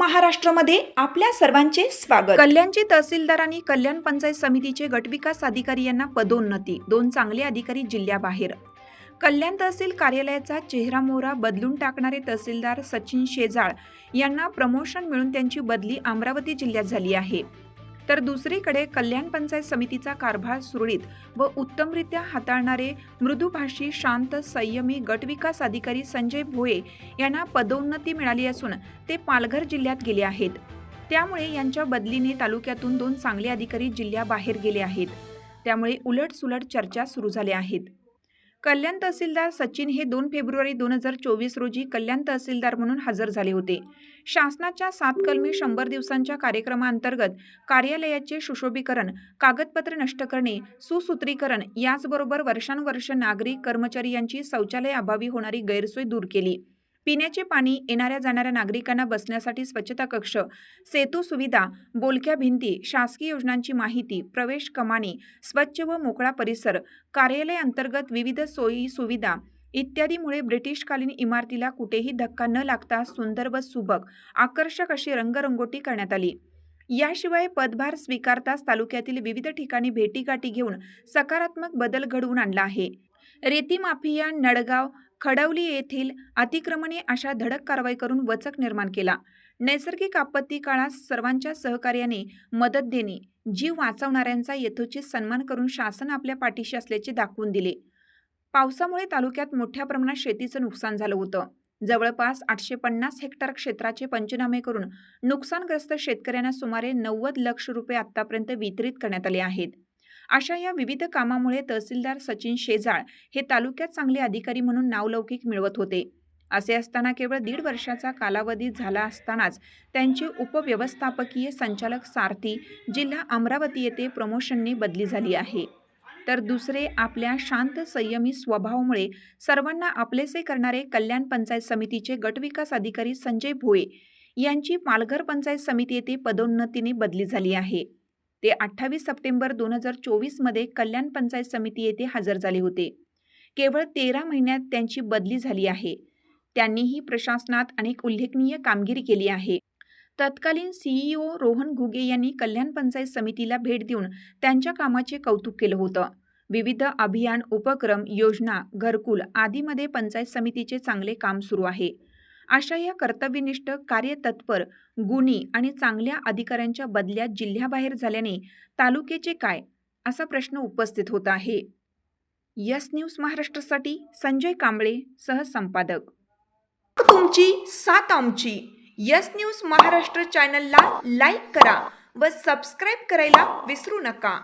महाराष्ट्रमध्ये आपल्या सर्वांचे स्वागत. कल्याणचे तहसीलदार आणि कल्याण पंचायत समितीचे गटविकास अधिकारी यांना पदोन्नती दोन चांगले अधिकारी जिल्ह्याबाहेर. कल्याण तहसील कार्यालयाचा चेहरा मोहरा बदलून टाकणारे तहसीलदार सचिन शेजाळ यांना प्रमोशन मिळून त्यांची बदली अमरावती जिल्ह्यात झाली आहे. तर दुसरीकडे कल्याण पंचायत समितीचा कारभार सुरळीत व उत्तमरित्या हाताळणारे मृदुभाषी शांत संयमी गटविकास अधिकारी संजय भोये यांना पदोन्नती मिळाली असून ते पालघर जिल्ह्यात गेले आहेत. त्यामुळे यांच्या बदलीने तालुक्यातून दोन चांगले अधिकारी जिल्ह्याबाहेर गेले आहेत. त्यामुळे उलटसुलट चर्चा सुरू झाल्या आहेत. कल्याण तहसीलदार सचिन हे दोन फेब्रुवारी दोन हजार चोवीस रोजी कल्याण तहसीलदार म्हणून हजर झाले होते. शासनाच्या सात कलमी शंभर दिवसांच्या कार्यक्रमाअंतर्गत कार्यालयाचे सुशोभीकरण कागदपत्र नष्ट करणे सुसूत्रीकरण याचबरोबर वर्षानुवर्ष नागरिक कर्मचारी यांची शौचालय अभावी होणारी गैरसोय दूर केली. पिण्याचे पाणी येणाऱ्या जाणाऱ्या नागरिकांना बसण्यासाठी स्वच्छता कक्ष सेतू सुविधा बोलक्या भिंती शासकीय योजनांची माहिती प्रवेश कमानी स्वच्छ व मोकळा परिसर कार्यालय अंतर्गत विविध सोयी सुविधा इत्यादीमुळे ब्रिटिशकालीन इमारतीला कुठेही धक्का न लागता सुंदर व सुबक आकर्षक अशी रंगरंगोटी करण्यात आली. याशिवाय पदभार स्वीकारताच तालुक्यातील विविध ठिकाणी भेटीगाठी घेऊन सकारात्मक बदल घडवून आणला आहे. रेती माफिया नडगाव खडवली येथील अतिक्रमणे अशा धडक कारवाई करून वचक निर्माण केला. नैसर्गिक आपत्ती काळात सर्वांच्या सहकार्याने मदत देणे जीव वाचवणाऱ्यांचा यथोचित सन्मान करून शासन आपल्या पाठीशी असल्याचे दाखवून दिले. पावसामुळे तालुक्यात मोठ्या प्रमाणात शेतीचं नुकसान झालं होतं. जवळपास आठशे पन्नास हेक्टर क्षेत्राचे पंचनामे करून नुकसानग्रस्त शेतकऱ्यांना सुमारे नव्वद लक्ष रुपये आतापर्यंत वितरित करण्यात आले आहेत. अशा या विविध कामामुळे तहसीलदार सचिन शेजाळ हे तालुक्यात चांगले अधिकारी म्हणून नावलौकिक मिळवत होते. असे असताना केवळ दीड वर्षाचा कालावधी झाला असतानाच त्यांचे उपव्यवस्थापकीय संचालक सारथी जिल्हा अमरावती येथे प्रमोशनने बदली झाली आहे. तर दुसरे आपल्या शांत संयमी स्वभावामुळे सर्वांना आपलेसे करणारे कल्याण पंचायत समितीचे गटविकास अधिकारी संजय भोये यांची पालघर पंचायत समिती येथे पदोन्नतीने बदली झाली आहे. ते अठ्ठावीस सप्टेंबर दोन हजार चोवीसमध्ये कल्याण पंचायत समिती येथे हजर झाले होते. केवळ तेरा महिन्यात त्यांची बदली झाली आहे. त्यांनीही प्रशासनात अनेक उल्लेखनीय कामगिरी केली आहे. तत्कालीन सीईओ रोहन घुगे यांनी कल्याण पंचायत समितीला भेट देऊन त्यांच्या कामाचे कौतुक केलं होतं. विविध अभियान उपक्रम योजना घरकुल आदीमध्ये पंचायत समितीचे चांगले काम सुरू आहे. अशा या कर्तव्यनिष्ठ कार्यतत्पर गुणी आणि चांगल्या अधिकाऱ्यांच्या बदल्यात जिल्ह्याबाहेर झाल्याने तालुक्याचे काय? असा प्रश्न उपस्थित होत आहे. यस न्यूज महाराष्ट्रासाठी संजय कांबळे सहसंपादक तुमची सात आमची. यस न्यूज महाराष्ट्र चॅनलला लाईक करा व सबस्क्राईब करायला विसरू नका.